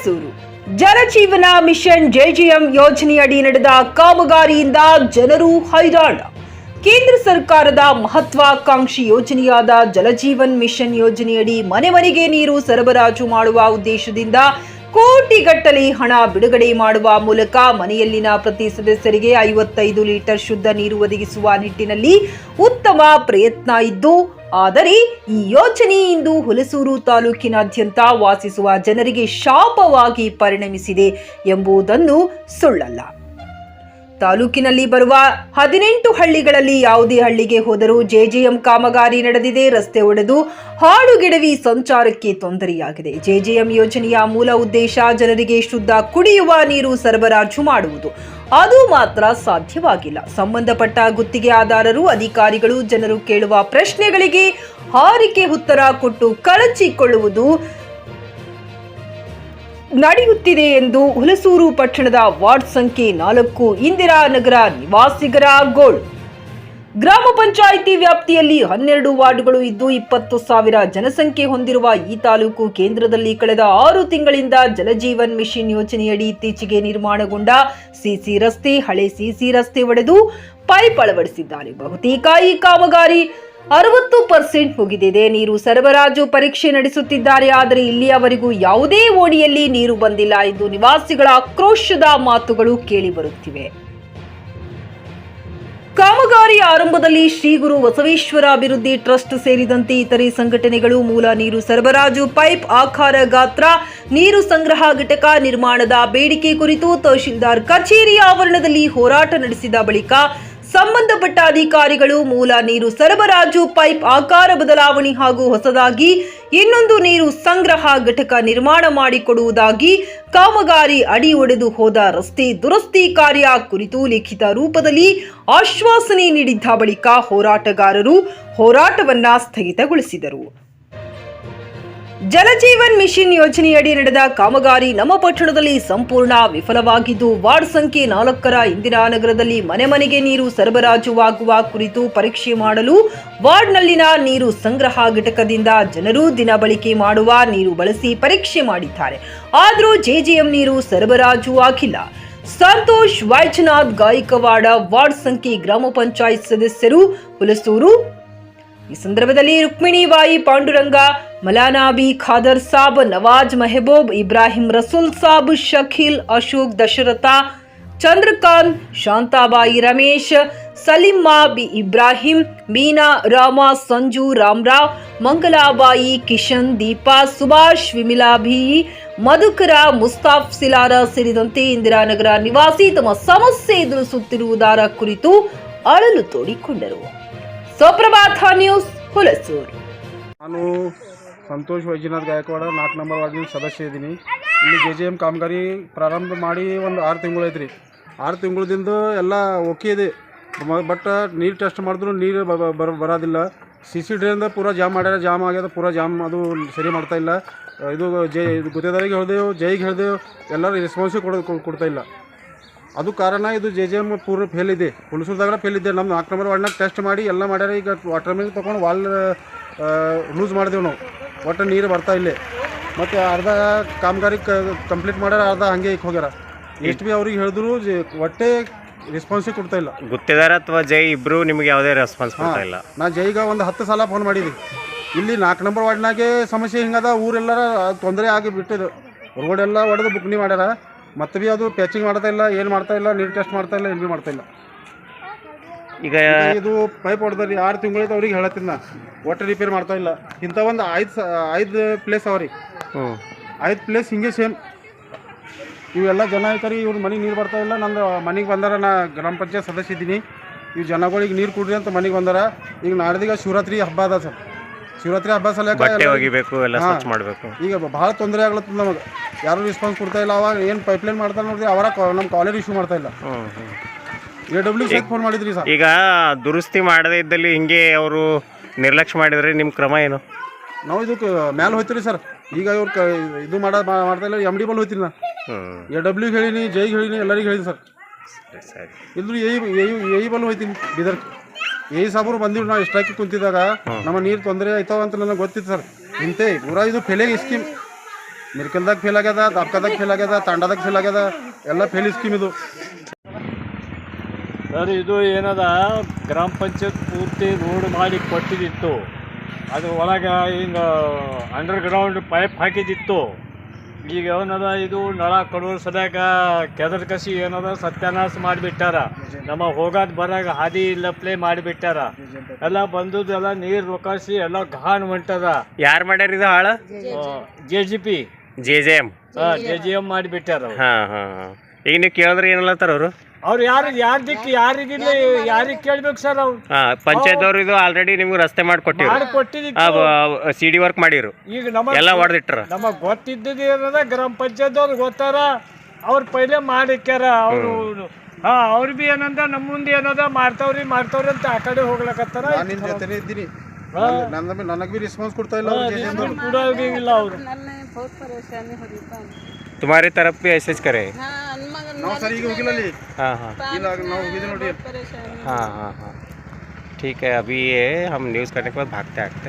Hunsur Jal Jeevan mission JGM ಯೋಜನೆಯಡಿ ನಡೆದ ಕಾಮಗಾರಿಯಿಂದ ಜನರು ಹೈರಾಣ. ಕೇಂದ್ರ ಸರ್ಕಾರದ ಮಹತ್ವಾಕಾಂಕ್ಷಿ ಯೋಜನೆಯಾದ ಜಲಜೀವನ್ ಮಿಷನ್ ಯೋಜನೆಯಡಿ ಮನೆ ಮನೆಗೆ ನೀರು ಸರಬರಾಜು ಮಾಡುವ ಉದ್ದೇಶದಿಂದ ಕೋಟಿಗಟ್ಟಲೆ ಹಣ ಬಿಡುಗಡೆ ಮಾಡುವ ಮೂಲಕ ಮನೆಯಲ್ಲಿನ ಪ್ರತಿ ಸದಸ್ಯರಿಗೆ ಐವತ್ತೈದು ಲೀಟರ್ ಶುದ್ಧ ನೀರು ಒದಗಿಸುವ ನಿಟ್ಟಿನಲ್ಲಿ ಉತ್ತಮ ಪ್ರಯತ್ನ ಇದ್ದು ಆದರೆ ಈ ಯೋಜನೆ ಇಂದು ಹುಲಸೂರು ತಾಲೂಕಿನಾದ್ಯಂತ ವಾಸಿಸುವ ಜನರಿಗೆ ಶಾಪವಾಗಿ ಪರಿಣಮಿಸಿದೆ ಎಂಬುದನ್ನು ಸುಳ್ಳಲ್ಲ. ತಾಲೂಕಿನಲ್ಲಿ ಬರುವ ಹದಿನೆಂಟು ಹಳ್ಳಿಗಳಲ್ಲಿ ಯಾವುದೇ ಹಳ್ಳಿಗೆ ಹೋದರೂ ಜೆಜೆಎಂ ಕಾಮಗಾರಿ ನಡೆದಿದೆ. ರಸ್ತೆ ಒಡೆದು ಹಾಡುಗೆಡವಿ ಸಂಚಾರಕ್ಕೆ ತೊಂದರೆಯಾಗಿದೆ. ಜೆಜೆಎಂ ಯೋಜನೆಯ ಮೂಲ ಉದ್ದೇಶ ಜನರಿಗೆ ಶುದ್ಧ ಕುಡಿಯುವ ನೀರು ಸರಬರಾಜು ಮಾಡುವುದು. ಅದು ಮಾತ್ರ ಸಾಧ್ಯವಾಗಿಲ್ಲ. ಸಂಬಂಧಪಟ್ಟ ಗುತ್ತಿಗೆದಾರರು, ಅಧಿಕಾರಿಗಳು ಜನರು ಕೇಳುವ ಪ್ರಶ್ನೆಗಳಿಗೆ ಹಾರಿಕೆ ಉತ್ತರ ಕೊಟ್ಟು ಕಳಚಿಕೊಳ್ಳುವುದು ನಡೆಯುತ್ತಿದೆ ಎಂದು ಹುಲಸೂರು ಪಟ್ಟಣದ ವಾರ್ಡ್ ಸಂಖ್ಯೆ ನಾಲ್ಕು ಇಂದಿರಾನಗರ ನಿವಾಸಿಗರ ಗೋಳ್. ಗ್ರಾಮ ಪಂಚಾಯಿತಿ ವ್ಯಾಪ್ತಿಯಲ್ಲಿ ಹನ್ನೆರಡು ವಾರ್ಡ್ಗಳು ಇದ್ದು ಇಪ್ಪತ್ತು ಸಾವಿರ ಜನಸಂಖ್ಯೆ ಹೊಂದಿರುವ ಈ ತಾಲೂಕು ಕೇಂದ್ರದಲ್ಲಿ ಕಳೆದ ಆರು ತಿಂಗಳಿಂದ ಜಲಜೀವನ್ ಮಿಷನ್ ಯೋಜನೆಯಡಿ ಇತ್ತೀಚೆಗೆ ನಿರ್ಮಾಣಗೊಂಡ ಸಿಸಿ ರಸ್ತೆ, ಹಳೆ ಸಿಸಿ ರಸ್ತೆ ಒಡೆದು ಪೈಪ್ ಅಳವಡಿಸಿದ್ದಾರೆ. ಬಹುತೇಕ ಈ ಕಾಮಗಾರಿ ಅರವತ್ತು ಪರ್ಸೆಂಟ್ ಮುಗಿದಿದೆ. ನೀರು ಸರಬರಾಜು ಪರೀಕ್ಷೆ ನಡೆಸುತ್ತಿದ್ದಾರೆ. ಆದರೆ ಇಲ್ಲಿಯವರೆಗೂ ಯಾವುದೇ ಓಣಿಯಲ್ಲಿ ನೀರು ಬಂದಿಲ್ಲ ಎಂದು ನಿವಾಸಿಗಳ ಆಕ್ರೋಶದ ಮಾತುಗಳು ಕೇಳಿಬರುತ್ತಿವೆ ಕಾಮಗಾರಿ ಆರಂಭದಲ್ಲಿ ಶ್ರೀಗುರು ಬಸವೇಶ್ವರ ಅಭಿವೃದ್ಧಿ ಟ್ರಸ್ಟ್ ಸೇರಿದಂತೆ ಇತರೆ ಸಂಘಟನೆಗಳು ಮೂಲ ನೀರು ಸರಬರಾಜು ಪೈಪ್ ಆಕಾರ ಗಾತ್ರ, ನೀರು ಸಂಗ್ರಹ ಘಟಕ ನಿರ್ಮಾಣದ ಬೇಡಿಕೆ ಕುರಿತು ತಹಶೀಲ್ದಾರ್ ಕಚೇರಿ ಆವರಣದಲ್ಲಿ ಹೋರಾಟ ನಡೆಸಿದ ಬಳಿಕ ಸಂಬಂಧಪಟ್ಟ ಅಧಿಕಾರಿಗಳು ಮೂಲ ನೀರು ಸರಬರಾಜು, ಪೈಪ್ ಆಕಾರ ಬದಲಾವಣೆ ಹಾಗೂ ಹೊಸದಾಗಿ ಇನ್ನೊಂದು ನೀರು ಸಂಗ್ರಹ ಘಟಕ ನಿರ್ಮಾಣ ಮಾಡಿಕೊಡುವುದಾಗಿ ಕಾಮಗಾರಿ ಅಡಿ ಒಡೆದು ಹೋದ ರಸ್ತೆ ದುರಸ್ತಿ ಕಾರ್ಯ ಕುರಿತು ಲಿಖಿತ ರೂಪದಲ್ಲಿ ಆಶ್ವಾಸನೆ ನೀಡಿದ್ದ ಬಳಿಕ ಹೋರಾಟಗಾರರು ಹೋರಾಟವನ್ನ ಸ್ಥಗಿತಗೊಳಿಸಿದರು. ಜಲಜೀವನ್ ಮಿಷನ್ ಯೋಜನೆಯಡಿ ನಡೆದ ಕಾಮಗಾರಿ ನಮ್ಮ ಪಟ್ಟಣದಲ್ಲಿ ಸಂಪೂರ್ಣ ವಿಫಲವಾಗಿದ್ದು, ವಾರ್ಡ್ ಸಂಖ್ಯೆ ನಾಲ್ಕರ ಇಂದಿರಾನಗರದಲ್ಲಿ ಮನೆ ಮನೆಗೆ ನೀರು ಸರಬರಾಜುವಾಗುವ ಕುರಿತು ಪರೀಕ್ಷೆ ಮಾಡಲು ವಾರ್ಡ್ನಲ್ಲಿನ ನೀರು ಸಂಗ್ರಹ ಘಟಕದಿಂದ ಜನರು ದಿನ ಬಳಕೆ ಮಾಡುವ ನೀರು ಬಳಸಿ ಪರೀಕ್ಷೆ ಮಾಡಿದ್ದಾರೆ. ಆದರೂ ಜೆಜೆಎಂ ನೀರು ಸರಬರಾಜು ಆಗಿಲ್ಲ ಸಂತೋಷ್ ವೈಜನಾಥ್ ಗಾಯಕವಾಡ ವಾರ್ಡ್ ಸಂಖ್ಯೆ ಗ್ರಾಮ ಪಂಚಾಯತ್ ಸದಸ್ಯರು ಹುಲಸೂರು. ಈ ಸಂದರ್ಭದಲ್ಲಿ ರುಕ್ಮಿಣಿಬಾಯಿ ಪಾಂಡುರಂಗ ಮಲಾನಾಬಿ ಖಾದರ್ ಸಾಬ್, ನವಾಜ್ ಮೆಹಬೂಬ್, ಇಬ್ರಾಹಿಂ ರಸೂಲ್ ಸಾಬ್, ಶಖಿಲ್ ಅಶೋಕ್ ದಶರಥ, ಚಂದ್ರಕಾಂತ್, ಶಾಂತಾಬಾಯಿ ರಮೇಶ್, ಸಲಿಮಾ ಬಿ ಇಬ್ರಾಹಿಂ, ಮೀನಾ, ರಾಮ, ಸಂಜು ರಾಮರಾವ್, ಮಂಗಲಾಬಾಯಿ ಕಿಶನ್, ದೀಪಾ, ಸುಭಾಷ್ ವಿಮಿಲಾಭಿ ಮಧುಕರ, ಮುಸ್ತಾಫ್ ಸಿಲಾರ ಸೇರಿದಂತೆ ಇಂದಿರಾನಗರ ನಿವಾಸಿ ತಮ್ಮ ಸಮಸ್ಯೆ ಎದುರಿಸುತ್ತಿರುವುದರ ಕುರಿತು ಅಳಲು ತೋಡಿಕೊಂಡರು. ಸುಪ್ರಭಾತ ನ್ಯೂಸ್ ಹುಲಸೂರು. ನಾನು ಸಂತೋಷ್ ವೈಜನಾಥ್ ಗಾಯಕ್ವಾಡ, ನಾಲ್ಕು ನಂಬರ್ ವಾರ್ಡಿನ ಸದಸ್ಯ ಇದ್ದೀನಿ ಇಲ್ಲಿ ಜೆ ಜೆ ಎಂ ಕಾಮಗಾರಿ ಪ್ರಾರಂಭ ಮಾಡಿ ಒಂದು ಆರು ತಿಂಗಳು ಐತ್ರಿ. ಆರು ತಿಂಗಳದಿಂದ ಎಲ್ಲ ಓಕೆ ಇದೆ. ಬಟ್ ನೀರು ಟೆಸ್ಟ್ ಮಾಡಿದ್ರು ನೀರು ಬರ, ಬರೋದಿಲ್ಲ. ಸಿ ಸಿ ಡ್ರೈನ್ದ ಪೂರಾ ಜಾಮ್ ಮಾಡ್ಯಾರ ಜಾಮ್ ಆಗ್ಯದ, ಪೂರಾ ಜಾಮ್ ಅದು ಸರಿ ಮಾಡ್ತಾ ಇಲ್ಲ. ಇದು ಜೈ, ಇದು ಗುತ್ತೇದಾರಿಗೆ ಹೇಳ್ದೆವು, ಜೈಗೆ ಹೇಳ್ದೆವು, ಎಲ್ಲರೂ ರೆಸ್ಪಾನ್ಸಿವ್ ಕೊಡೋದು ಕೊಡ್ತಾ ಇಲ್ಲ. ಅದು ಕಾರಣ ಇದು ಜೆ ಜೆ ಎಂ ಪೂರ ಫೇಲ್ ಇದೆ. ಹುಣಸೂರ್ದಾಗ ಫೇಲ್ ಇದೆ. ನಮ್ಮ ನಾಲ್ಕು ನಂಬರ್ ವಾರ್ಡ್ನಾಗ ಟೆಸ್ಟ್ ಮಾಡಿ ಎಲ್ಲ ಮಾಡ್ಯಾರ. ಈಗ ವಾಟರ್ ಮಿಲ್ ತೊಗೊಂಡು ವಾಲ್ ಲೂಸ್ ಮಾಡಿದೆವು ನಾವು. ಒಟ್ಟು ನೀರು ಬರ್ತಾ ಇಲ್ಲೇ. ಮತ್ತು ಅರ್ಧ ಕಾಮಗಾರಿ ಕಂಪ್ಲೀಟ್ ಮಾಡ್ಯಾರ ಅರ್ಧ ಹಂಗೆ ಈಗ ಹೋಗ್ಯಾರ. ಎಷ್ಟು ಭೀ ಅವ್ರಿಗೆ ಹೇಳಿದ್ರು ಜೆ- ಒಟ್ಟೆ ರೆಸ್ಪಾನ್ಸೇ ಕೊಡ್ತಾ ಇಲ್ಲ. ಗುತ್ತೇದಾರ ಅಥವಾ ಜೈ ಇಬ್ರು ನಿಮ್ಗೆ ಯಾವುದೇ ರೆಸ್ಪಾನ್ಸ್ ಕೊಡ್ತಾ ಇಲ್ಲ? ನಾ ಜೈಗ ಒಂದು ಹತ್ತು ಸಲ ಫೋನ್ ಮಾಡಿದ್ವಿ ಇಲ್ಲಿ ನಾಲ್ಕು ನಂಬರ್ ವಾರ್ಡ್ನಾಗೆ ಸಮಸ್ಯೆ ಹಿಂಗದ ಊರೆಲ್ಲರ ತೊಂದರೆ ಆಗಿ ಬಿಟ್ಟಿದ್ದು. ಹೊರಗಡೆ ಎಲ್ಲ ಒಡೆದು ಬುಕ್ನಿ ಮಾಡ್ಯಾರ. ಮತ್ತೆ ಭೀ ಅದು ಪ್ಯಾಚಿಂಗ್ ಮಾಡ್ತಾ ಇಲ್ಲ ಏನು ಮಾಡ್ತಾ ಇಲ್ಲ ನೀರು ಟೆಸ್ಟ್ ಮಾಡ್ತಾ ಇಲ್ಲ ಏನು ಭೀ ಮಾಡ್ತಾ ಇಲ್ಲ. ಈಗ ಇದು ಪೈಪ್ ಹೊಡೆದ್ರಿ ಆರು ತಿಂಗಳ ಅವ್ರಿಗೆ ಹೇಳತ್ತಿನ ನಾ. ಒಟ್ಟು ರಿಪೇರ್ ಮಾಡ್ತಾ ಇಲ್ಲ. ಇಂಥ ಒಂದು ಐದು ಸ ಐದು ಪ್ಲೇಸ್ ಅವ್ರಿ ಹ್ಞೂ. ಐದು ಪ್ಲೇಸ್ ಹಿಂಗೆ ಸೇಮ್ ಇವೆಲ್ಲ ಜನ ಐತಾರಿ ಇವ್ರ ಮನೆಗೆ ನೀರು ಬರ್ತಾ ಇಲ್ಲ. ನಂದು ಮನೆಗೆ ಬಂದಾರ ನಾ ಗ್ರಾಮ ಪಂಚಾಯತ್ ಸದಸ್ಯ ಇದ್ದೀನಿ. ಇವು ಜನಗಳಿಗೆ ನೀರು ಕೊಡ್ರಿ ಅಂತ ಮನೆಗೆ ಬಂದಾರ. ಈಗ ನಾಡ್ದೀಗ ಶಿವರಾತ್ರಿ ಹಬ್ಬ ಅದ ಸರ್. ಶಿವರಾತ್ರಿ ಹಬ್ಬ ಸಲಕ ಬಟ್ಟೆ ಒಗಿಬೇಕು ಎಲ್ಲ. ಸ್ವಚ್ಛ ಮಾಡಬೇಕು. ಈಗ ಭಾಳ ತೊಂದರೆ ಆಗ್ಲತ್ತದ ನಮಗೆ. ಯಾರು ರೆಸ್ಪಾನ್ಸ್ ಕೊಡ್ತಾ ಇಲ್ಲ ಅವಾಗ ಏನು ಪೈಪ್ಲೈನ್ ಮಾಡ್ತಾರೆ ನೋಡ್ರಿ ಅವರ ನಮ್ಮ ಕಾಲೇಜ್ ಇಶ್ಯೂ ಮಾಡ್ತಾ ಇಲ್ಲ. ಫೋನ್ ಮಾಡಿದ್ರಿ ಸರ್. ಈಗ ದುರಸ್ತಿ ಮಾಡದೇ ಇದ್ದಲ್ಲಿ ಹಿಂಗೆ ಅವರು ನಿರ್ಲಕ್ಷ್ಯ ಮಾಡಿದ್ರೆ ನಿಮ್ಮ ಕ್ರಮ ಏನು? ನಾವು ಇದಕ್ಕೆ ಮ್ಯಾಲ ಹೋಯ್ತೀರಿ ಸರ್. ಈಗ ಇವ್ರು ಕ ಇದು ಮಾಡ ಮಾ- ಮಾಡ್ತಾ ಇಲ್ಲ ಎಂ ಡಿ ಬಲ್ ಹೋಯ್ತೀನಿ ನಾ ಹ್ಞೂ ಎ ಡಬ್ಲ್ಯೂ ಹೇಳಿನಿ ಜೈಗೆ ಹೇಳಿನಿ ಎಲ್ಲರಿಗೂ ಹೇಳಿನಿ ಸರ್. ಸರಿ ಸರಿ. ಇಲ್ದ್ರು ಎ ಎ ಬಲ್ ಹೋಯ್ತೀನಿ ಬೀದರ್ ಎ ಸಾಬ್ರು ಬಂದಿವಿ ನಾವು ಎಷ್ಟಾಕಿ ಕುಂತಿದ್ದಾಗ ನಮ್ಮ ನೀರು ತೊಂದರೆ ಆಯ್ತಾವ ಅಂತ ನನಗೆ ಗೊತ್ತಿತ್ತು ಸರ್. ಇಂತೆ ಪೂರಾ ಇದು ಫೇಲೇ ಸ್ಕೀಮ್ ಮಿರ್ಕಲ್ದಾಗ ಫೇಲ್ ಆಗ್ಯದ ದಬ್ಕದಾಗ ಫೇಲ್ ಆಗ್ಯದ ತಾಂಡದಾಗ ಫೇಲ್ ಆಗ್ಯದ ಎಲ್ಲ ಫೇಲ್ ಸ್ಕೀಮ್ ಇದು. ಸರ್ ಇದು ಏನದ ಗ್ರಾಮ ಪಂಚಾಯತ್ ಪೂರ್ತಿ ರೋಡ್ ಮಾಡಿ ಕೊಟ್ಟಿದ್ದಿತ್ತು. ಅದು ಒಳಗೆ ಹಿಂಗೆ ಅಂಡರ್ಗ್ರೌಂಡ್ ಪೈಪ್ ಹಾಕಿದಿತ್ತು ಈಗ ಏನದ ಇದು ನಳ ಕೊಡೋ ಸದ್ಯಾಗ ಕೆದರ್ ಕಸಿ ಏನದ ಸತ್ಯಾನಾಶ ಮಾಡಿಬಿಟ್ಟಾರ. ನಮ್ಮ ಹೋಗೋದು ಬರಾಗ ಹಾದಿ ಇಲ್ಲಪ್ಲೇ ಮಾಡಿಬಿಟ್ಟಾರ. ಎಲ್ಲ ಬಂದದೆಲ್ಲ ನೀರು ರೊಕ್ಕಾಸಿ ಎಲ್ಲ ಘಾನ್ ಹೊಂಟದ. ಯಾರು ಮಾಡ್ಯಾರ ಇದು ಹಾಳ? J G P J J M J G M ಮಾಡಿಬಿಟ್ಟಾರ. ಹಾಂ ಹಾಂ ಹಾಂ. ಈಗ ನೀವು ಕೇಳಿದ್ರೆ ಏನಲ್ಲತ್ತಾರ ಅವರು? ಅವ್ರು ಯಾರು ಯಾರು ದಿಕ್ಕು ಯಾರಿಗಿಲ್ಲ ಯಾರಿಗೆ ಕೇಳ್ಬೇಕು ಸರ್ ಅವ್ರು ಹಾಂ ಪಂಚಾಯತ್ ಅವ್ರು ಇದು ಆಲ್ರೆಡಿ ನಿಮ್ಗೆ ರಸ್ತೆ ಮಾಡಿ ಕೊಟ್ಟಿರು ಮಾಡಿ ಕೊಟ್ಟಿದ್ದಕ್ಕೆ ಸಿ ಡಿ ವರ್ಕ್ ಮಾಡಿರು ಈಗ ನಮ್ಮ ಎಲ್ಲ ಹೊಡೆದಿಟ್ರ ನಮಗ್ ಗೊತ್ತಿದ್ದದ್ದು ಏನದ ಗ್ರಾಮ ಪಂಚಾಯತ್ ಅವ್ರು ಗೊತ್ತಾರ ಅವ್ರು ಪೈಲೆ ಮಾಡಿಕ್ಯಾರ ಅವರು ಹಾ ಅವ್ರು ಬಿ ಏನಂದ ನಮ್ಮ ಮುಂದೆ ಏನದ ಮಾಡ್ತಾವ್ರಿ ಮಾಡ್ತಾವ್ರಿ ಅಂತ ಆ ಕಡೆ ಹೋಗ್ಲಕತ್ತಾರ ನಾನು ನಿನ್ನ ಜೊತೆನೇ ಇದ್ದೀನಿ ನನ್ನ ನನಗೆ ಬಿ ರೆಸ್ಪಾನ್ಸ್ ಕೊಡ್ತಾ ಇಲ್ಲ ಅವ್ರು JJM ದವ್ರು. ಕೊಡೋಂಗಿಲ್ಲ ಅವರು ನನ್ನೆ बहुत परेशानी हो रही था तुम्हारे तरफ़ भी ऐसे करे। नौ तारीख हाँ हाँ। हाँ हाँ हाँ। ठीक है अभी ये हम न्यूज़ करने के बाद भागते भागते